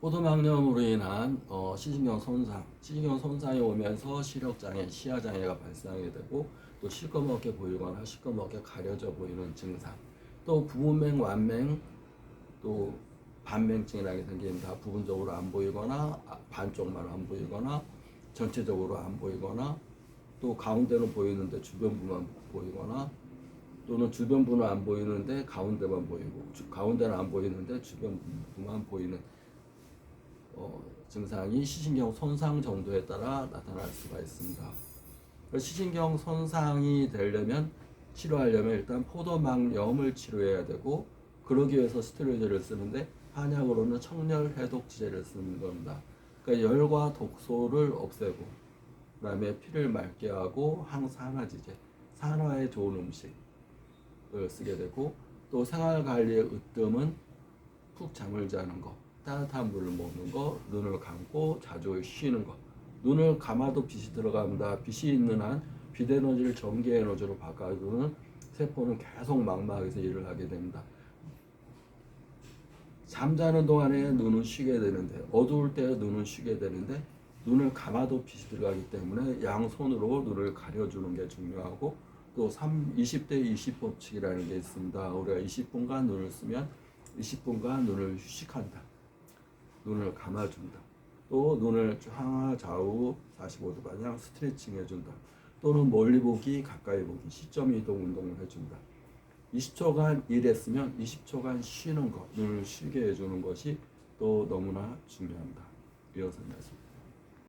포도막염으로 인한 어, 시신경 손상, 시신경 손상이 오면서 시력 장애, 시야 장애가 발생하게 되고 또 시꺼멓게 보이거나 시꺼멓게 가려져 보이는 증상, 또 부분맹, 완맹, 또 반맹증이라는 게 생깁니다. 부분적으로 안 보이거나 아, 반쪽만 안 보이거나 전체적으로 안 보이거나 또 가운데는 보이는데 주변부만 보이거나 또는 주변부는 안 보이는데 가운데만 보이고 주- 가운데는 안 보이는데 주변부만 보이는 어, 증상이 시신경 손상 정도에 따라 나타날 수가 있습니다. 시신경 손상이 되려면 치료하려면 일단 포도막염을 치료해야 되고 그러기 위해서 스테로이드를 쓰는데 한약으로는 청열 해독제를 쓰는 겁니다. 그러니까 열과 독소를 없애고 그다음에 피를 맑게 하고 항산화제제, 산화에 좋은 음식을 쓰게 되고 또 생활 관리의 으뜸은 푹 잠을 자는 거, 따뜻한 물을 먹는 거, 눈을 감고 자주 쉬는 거. 눈을 감아도 빛이 들어갑니다. 빛이 있는 한 빛 에너지를 전기 에너지로 바꿔주는 세포는 계속 망막에서 일을 하게 됩니다. 잠자는 동안에 눈은 쉬게 되는데 어두울 때 눈은 쉬게 되는데 눈을 감아도 빛이 들어가기 때문에 양손으로 눈을 가려주는 게 중요하고 또 3, 20대 20 법칙이라는 게 있습니다. 우리가 20분간 눈을 쓰면 20분간 눈을 휴식한다. 눈을 감아준다. 또 눈을 좌우 45도 방향 스트레칭 해준다. 또는 멀리 보기, 가까이 보기, 시점 이동 운동을 해준다. 20초간 일했으면 20초간 쉬는 것, 눈을 쉬게 해주는 것이 또 너무나 중요합니다. 이어서 말씀.